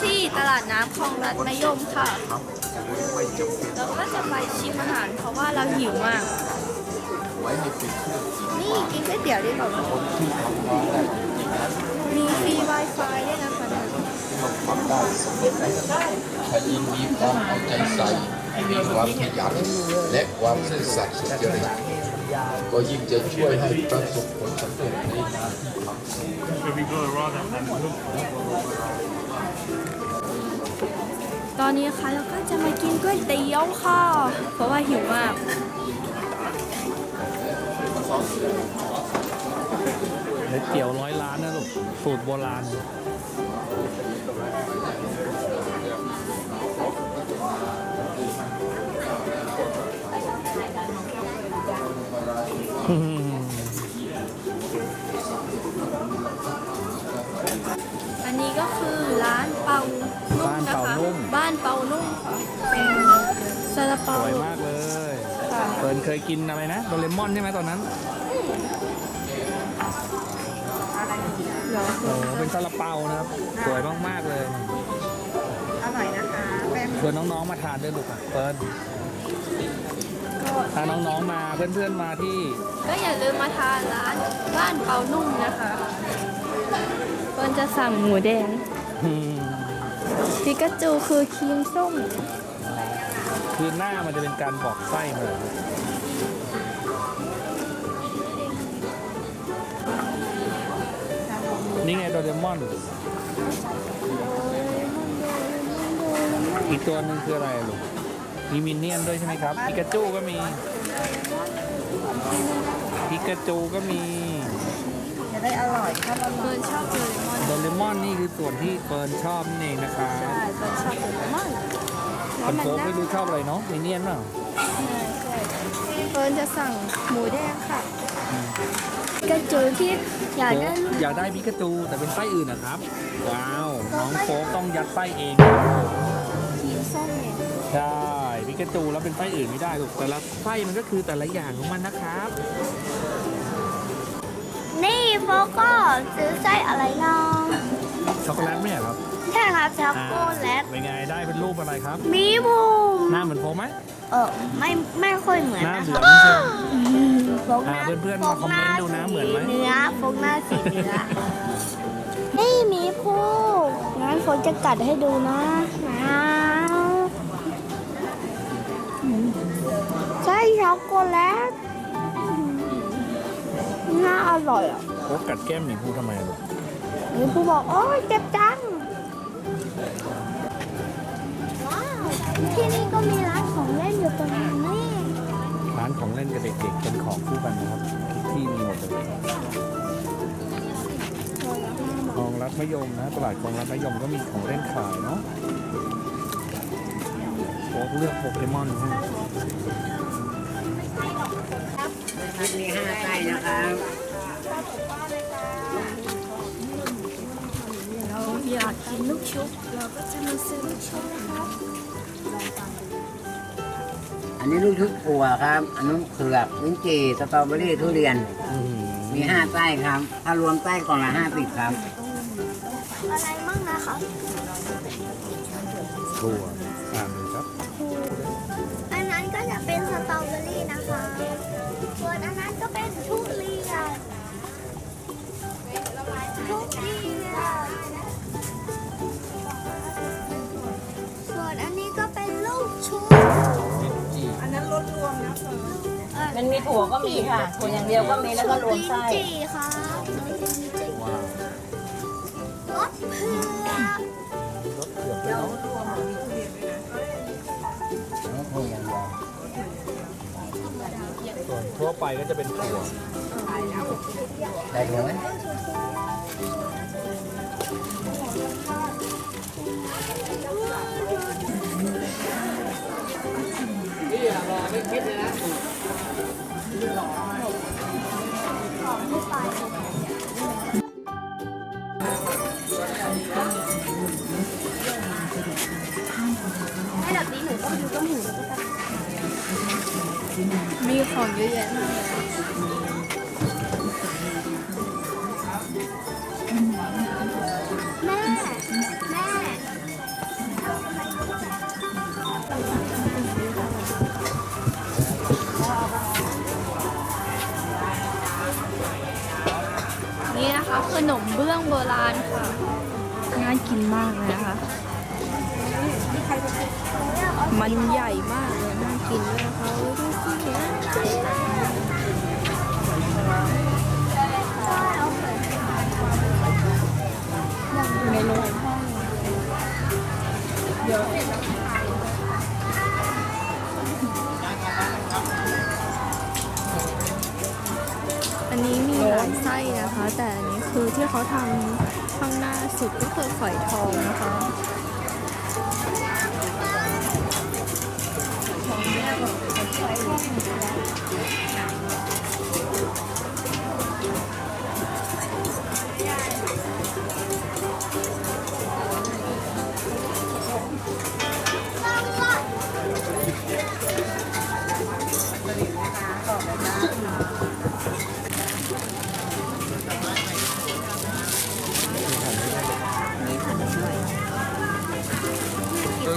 ที่ตลาดน้ำคลองรัดมะยมค่ะเราก็จะไปชิมอาหารเพราะว่าเราหิวมากไว้ให้ปิดเครื่องนี่กินก๋วยเตี๋ยวดีกว่าคนที่ทำร้านได้จริงๆนะมีฟรี Wi-Fi ด้วยนะคะต้องทำได้สำเร็จถ้ายิ่งมีความเอาใจใส่มีความขยันและความซื่อสัตย์สุจริตก็ยิ่งจะช่วยให้ประสบผลสำเร็จในงานที่ทำ ตอนนี้ค่ะเราก็จะมากินก๋วยเตี๋ยวค่ะ เพราะว่าหิวมากเล็ดเตี๋ยวร้อยล้านนะลูกสูตรโบราณ อันนี้ก็คือร้านเปานุ่มนะคะบ้านเปานุ่มค่ะเป็นซาลาสเปาวยมากเลยค่ะเฟิร์นเคยกินอะไรนะโดเรมอนใช่ไหมตอนนั้นเดี๋ยวโอ้โหเป็นซาลาเปานะครับสวยมากๆเลยอร่อยนะคะแป้งชวนน้องๆมาทานด้วยลูกอะเฟิร์นก็ถ้าน้องๆมาเพื่อนๆมาที่ก็อย่าลืมมาทานร้านบ้านเปานุ่มนะคะเฟิร์นจะสั่งหมูแดงอืม ปิกาจูคือครีมส้ม คือหน้ามันจะเป็นการบอกไส้มานี่ไงโดเรมอน อีกตัวหนึ่งคืออะไรลูกมีมินเนี่ยนด้วยใช่ไหมครับ ปิกาจูก็มี ปิกาจูก็มีจะ ได้อร่อยถ้าเราเฟิร์นชอบโดเรมอนโดเรมอนนี่คือส่วนที่เฟิร์นชอบนั่นเองนะครับใช่เฟิร์นชอบโดเรมอนคนโฟกไม่รู้ชอบอะไรเนาะมินเนี่ยนเปล่าเฟิร์นจะสั่งหมูแดงค่ะปิกาจูที่อยากโฟได้กลูกอยากได้ปิกาจูแต่เป็นไส้อื่นนะครับ ว้าว น้องโฟกต้องยัดไส้เองครีมส้มเนี่ยใช่ปิกาจูแล้วเป็นไส้อื่นไม่ได้ลูกแต่ละไส้มันก็คือแต่ละอย่างของมันนะครับ นี่โฟก็ซื้อไส้อะไรน้องช็อกโกแลตไหมอะครับใช่ครับช็อกโกแลต เป็นไงได้เป็นรูปอะไรครับ มีบูมหน้าเหมือนโฟกไหม เออไม่ไม่ค่อยเหมือนหน้านะเหคมืรัอบนใช่ไหมโฟกหน้าอ่าเพื่อนๆมาคอมเมนต์ดูนะเหมือนไหมเนื้อโฟกหน้าสีเนื้อ นี่หมีผู้งั้นโฟกจะกัดให้ดูนะอ้า อร่อยอะโฟกกัดแก้มหมีภูทำไมอะลูกหมีผู้บอกโอ้ยเจ็บจังว้าวที่นี่ก็มีร้านของเล่นอยู่ตรงนี้ร้านของเล่นกับเด็กๆเป็นของคู่กันนะครับทุกที่มีหมดเลยคลองรัดมะยมนะตลาดคลองรัดมะยมก็มีของเล่นขายเนาะโฟกเลือกโปเกมอนให้มีห้าไส้นะครับ เราอยากกินลูกชุบเราก็จะมาซื้อลูกชุบนะครับอันนี้ลูกชุบถั่วครับ อันนู้นเผือกลิ้นจี่สตรอเบอรี่ทุเรียนอื้อหือมีห้าไส้ครับ ถ้ารวมไส้กล่องละห้าสิบครับ อะไรมั่งนะคะถั่วอ่านดูครับอัน ส่วนอันนี้ก็เป็นลูกชุบมันมีถั่วก็มีค่ะ ถั่วอย่างเดียวก็มีแล้วก็รวมไส้ลิ้นจี่ค่ะลิ้นจี่ว้าวรสเผือกรสเผือกด้วยเนาะน้องถั่วอย่างเดียวส่วนทั่วไปก็จะเป็นถั่วใส่ถั่วไหม Thank you. มันใหญ่มากเลยน่ากินเลย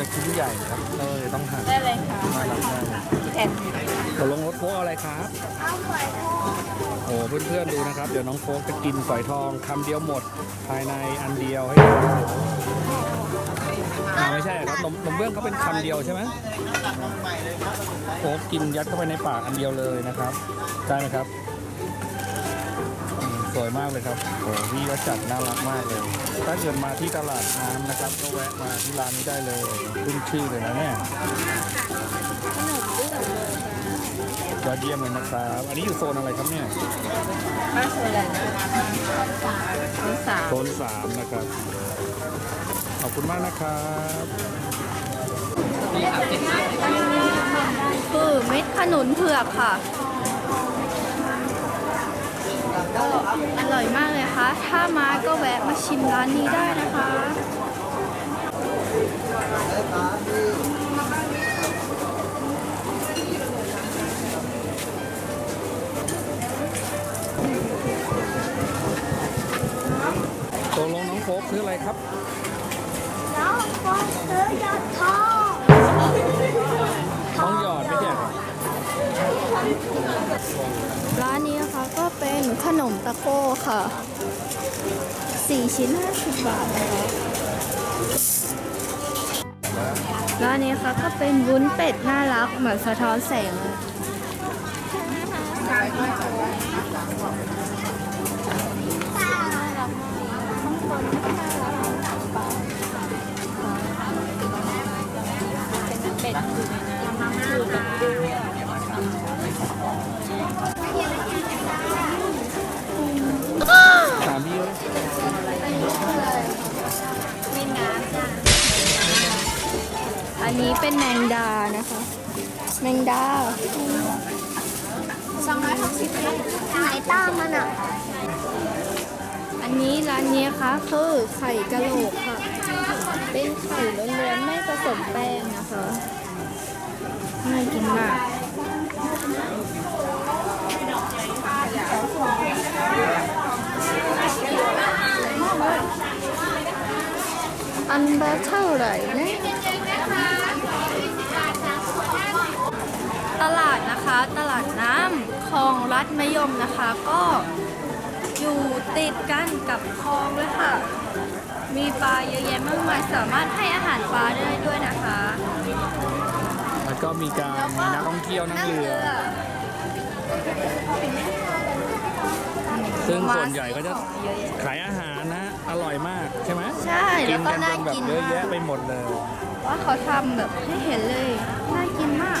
อออยากชิ้นใหญ่ครับเออต้องหั่นได้เลยค่ะน่ารักมากเลยแทนตกลงรถโฟกเอาอะไรครับโอ้เพื่อนๆดูนะครับ เดี๋ยวน้องโฟกจะกินฝอยทองคำเดียวหมด ภายในอันเดียวให้ดูอ่าไม่ใช่ครับนมนมเบื้องเขาเป็นคำเดียวใช่ไหมโฟกกินยัดเข้าไปในปากอันเดียวเลยนะครับ ได้ไหมครับอืม สวยมากเลยครับโอ้พี่ก็จัดน่ารักมากเลย ถ้าเกิดมาที่ตลาดน้ำนะครับ ก็แวะมาที่ร้านนี้ได้เลยขึ้นชื่อเลยนะเนี่ยยอดเยี่ยมเลยนะครับ อันนี้อยู่โซนอะไรครับเนี่ยป้าโซแลนด์ทั้งสามโซนสามนะครับ ขอบคุณมากนะครับคือเม็ดขนุนเผือกค่ะ ก็อร่อยมากเลยค่ะ ถ้ามาก็แวะมาชิมร้านนี้ได้นะคะตกลงน้องโฟกซื้ออะไรครับแล้วก็ซื้อยอดทอง ท้องหยอดไม่ใช่เหรอ ร้านนี้นะคะก็เป็นขนมตะโก้ค่ะ 4 ชิ้น 50 บาทนะคะร้านนี้ค่ะก็เป็นวุ้นเป็ดน่ารักเหมือนสะท้อนแสงเลย แมงดาไหนตั้งมันอะ อันนี้ร้านนี้ค่ะคือไข่กะโหลกค่ะ เป็นไข่ล้วนๆไม่ผสมแป้งนะคะน่ากินมากอันละเท่าไหร่นะ ตลาดนะคะ ตลาดน้ำคลองรัดมะยมนะคะ ก็อยู่ติดกันกับคลองเลยค่ะ มีปลาเยอะแยะมากมายสามารถให้อาหารปลาได้ด้วยนะคะ แล้วก็มีการมีนักท่องเที่ยวนั่งเรือ ซึ่งส่วนใหญ่ก็จะขายอาหารนะ อร่อยมากใช่ไหมใช่กิแล้วก็กันน่าจนแบบกินเยอะแยะมากไปหมดเลย ว่าเขาทำแบบให้เห็นเลย น่ากินมาก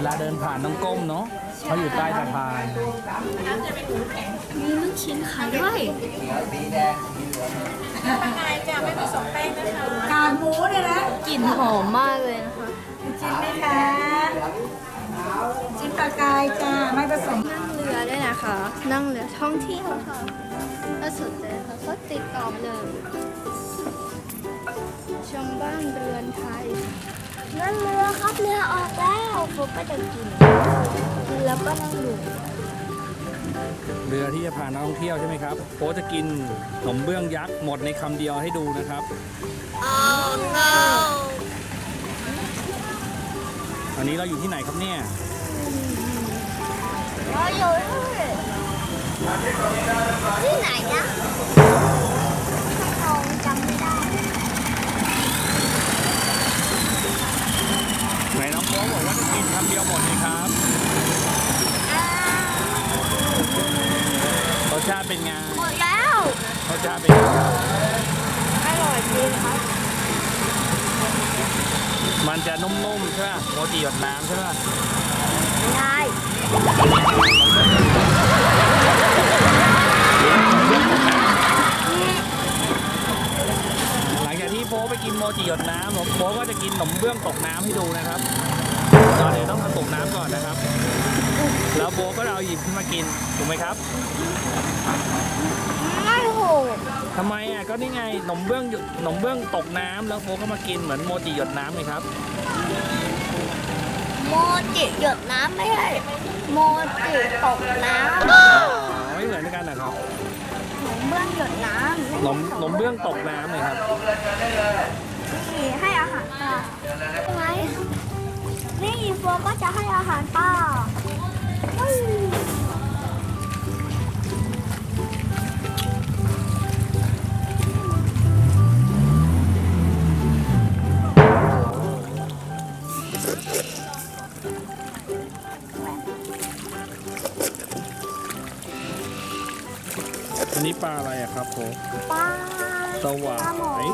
วลาเดินผ่านต้องก้มเนาะเขาอยู่ใต้สะพานมีลูกชิ้นขายด้วยกากหมูเนี่ยนะกลิ่นหอมมากเลยนะคะชิมไหมคะจิ้มปลากายจ้าไม่ผสมนั่งเรือด้วยนะคะ นั่งเรือท่องเที่ยวค่ะถ้าสุดเลยค่ะเขาติดต่อมาเลย ชมบ้านเรือนไทยนั่นเรือครับเรือออกแล้วผมก็จะกินแล้วก็นั่งดูเรือที่จะพานักท่องเที่ยวใช่ไหมครับโป๊จะกินขนมเบื้องยักษ์หมดในคำเดียวให้ดูนะครับอันนี้เราอยู่ที่ไหนครับเนี่ย เราอยู่ที่ไหนนะเราจำไม่ได้ ไหนน้อง โป๊บอกว่าจะกินคำเดียวหมดเลยครับอ่ารสชาติเป็นไงหมดแล้วรสชาติเป็นไงครับอร่อยจริงครับมันจะนุ่มๆใช่ไหมโมจิหยดน้ำใช่ไหมได้หลังจากที่โป๊ไปกินโมจิหยดน้ำผมโป๊ก็จะกินขนมเบื้องตกน้ำให้ดูนะครับ ก่อนอื่นต้องตกน้ำก่อนนะครับ แล้วโป๊ก็เอาหยิบขึ้นมากินถูกไหมครับไม่โหดทำไมอะก็นี่ไงขนมเบื้องหยดขนมเบื้องตกน้ำแล้วโป๊ก็มากินเหมือนโมจิหยดน้ำเลยครับโมจิหยดน้ำไม่ใช่โมจิตกน้อ๋อไม่เหมือนกันนะครับำหนูเบื้องหยดน้ำขนมขนมเบื้องตกน้ำเลยครับนี่ให้อาหารปลาทำไม นี่โฟก็จะให้อาหารปลาอืมอันนี้ปลาอะไรอะครับโป๊ปลาสวาปลาหมอย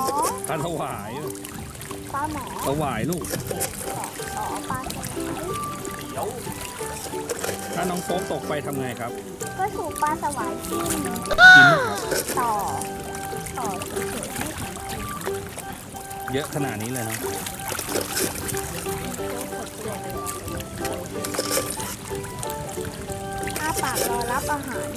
ปลาสวาย ปลาหมอสวายลูกอ๋อปลาสวายถ้าน้องโป๊ตกไปทำไงครับ ก็ถูกปลาสวายกินกินไหมครับต่อ ต่อเฉยๆไม่ถึงเยอะขนาดนี้เลยเนาะอ้าปากรอรับอาหาร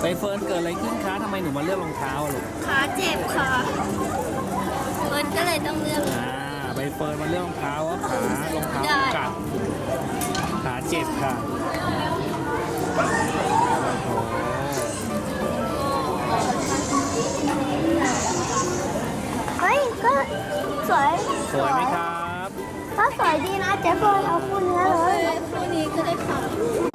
ไปเฟิร์นเกิดอะไรขึ้นคะทำไมหนูมาเลือกรองเท้าอะลูกขาเจ็บค่ะเอิญก็เลยต้องเลือก อ่าใบเฟิร์นมาเลือกรองเท้าว่าขารองเท้าได้กัดขาเจ็บค่ะโอ้เฮ้ยก็สวยสวยไหมครับ ก็สวยดีนะเจ๊เฟิร์นเอาคู่เนื้อเลยคู่นี้ก็ได้ค่ะ